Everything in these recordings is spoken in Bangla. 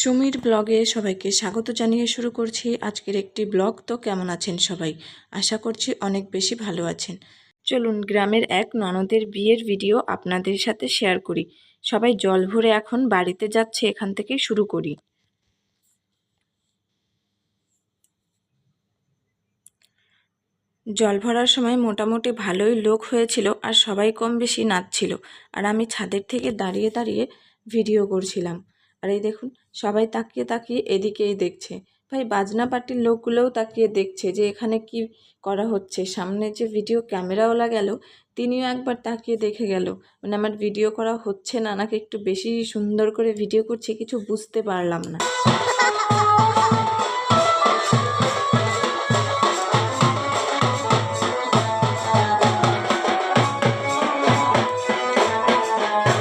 সুমির ব্লগে সবাইকে স্বাগত জানিয়ে শুরু করছি আজকের একটি ব্লগ। তো কেমন আছেন সবাই? আশা করছি অনেক বেশি ভালো আছেন। চলুন গ্রামের এক ননদের বিয়ের ভিডিও আপনাদের সাথে শেয়ার করি। সবাই জল ভরে এখন বাড়িতে যাচ্ছে, এখান থেকে শুরু করি। জল ভরার সময় মোটামুটি ভালোই লোক হয়েছিল আর সবাই কম বেশি নাচছিল। আর আমি ছাদের থেকে দাঁড়িয়ে দাঁড়িয়ে ভিডিও করছিলাম। আর এই দেখুন, সবাই তাকিয়ে তাকিয়ে এদিকেই দেখছে। ভাই, বাজনা পার্টির লোকগুলোও তাকিয়ে দেখছে যে এখানে কি করা হচ্ছে। সামনে যে ভিডিও ক্যামেরাওয়ালা গেল, তিনিও একবার তাকিয়ে দেখে গেল। মানে আমার ভিডিও করা হচ্ছে না, নাকি একটু বেশি সুন্দর করে ভিডিও করছে কিছু বুঝতে পারলাম না।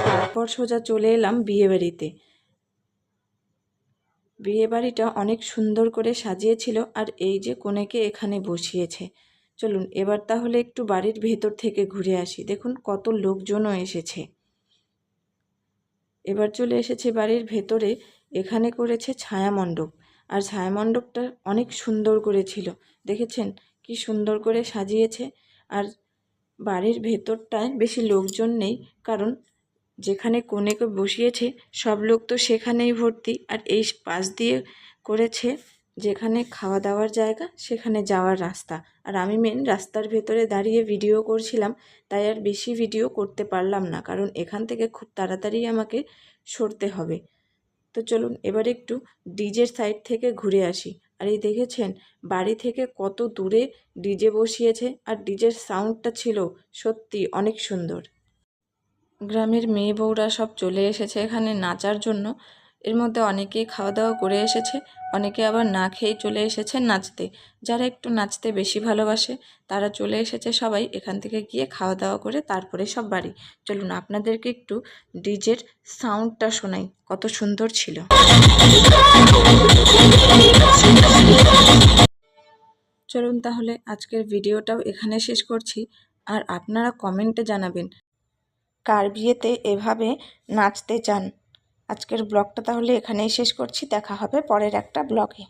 তারপর সোজা চলে এলাম বিয়েবাড়িতে। বিয়েবাড়িটা অনেক সুন্দর করে সাজিয়েছিল আর এই যে কনেকে এখানে বসিয়েছে। চলুন, এবার তাহলে একটু বাড়ির ভেতর থেকে ঘুরে আসি। দেখুন, কত লোকজনও এসেছে। এবার চলে এসেছে বাড়ির ভেতরে, এখানে করেছে ছায়ামণ্ডপ। আর ছায়ামণ্ডপটা অনেক সুন্দর করেছিল দেখেছেন? কি সুন্দর করে সাজিয়েছে। আর বাড়ির ভেতরটায় বেশি লোকজন নেই, কারণ যেখানে কনেকে বসিয়েছে, সব লোক তো সেখানেই ভর্তি। আর এই পাশ দিয়ে করেছে যেখানে খাওয়া দাওয়ার জায়গা, সেখানে যাওয়ার রাস্তা। আর আমি মেন রাস্তার ভেতরে দাঁড়িয়ে ভিডিও করছিলাম, তাই আর বেশি ভিডিও করতে পারলাম না। কারণ এখান থেকে খুব তাড়াতাড়ি আমাকে সরতে হবে। তো চলুন, এবার একটু ডিজের সাইড থেকে ঘুরে আসি। আর এই দেখেছেন, বাড়ি থেকে কত দূরে ডিজে বসিয়েছে। আর ডিজের সাউন্ডটা ছিল সত্যি অনেক সুন্দর। গ্রামের মেয়ে বউরা সব চলে এসেছে এখানে নাচার জন্য। এর মধ্যে অনেকেই খাওয়া দাওয়া করে এসেছে, অনেকে আবার না খেয়েই চলে এসেছে নাচতে। যারা একটু নাচতে বেশি ভালোবাসে, তারা চলে এসেছে সবাই এখান থেকে গিয়ে খাওয়া দাওয়া করে তারপরে সব বাড়ি। চলুন আপনাদেরকে একটু ডিজের সাউন্ডটা শোনাই, কত সুন্দর ছিল। চলুন তাহলে আজকের ভিডিওটাও এখানে শেষ করছি। আর আপনারা কমেন্টে জানাবেন কার বিয়েতে এভাবে নাচতে চান? আজকের ব্লগটা তাহলে এখানেই শেষ করছি। দেখা হবে পরের একটা ব্লগে।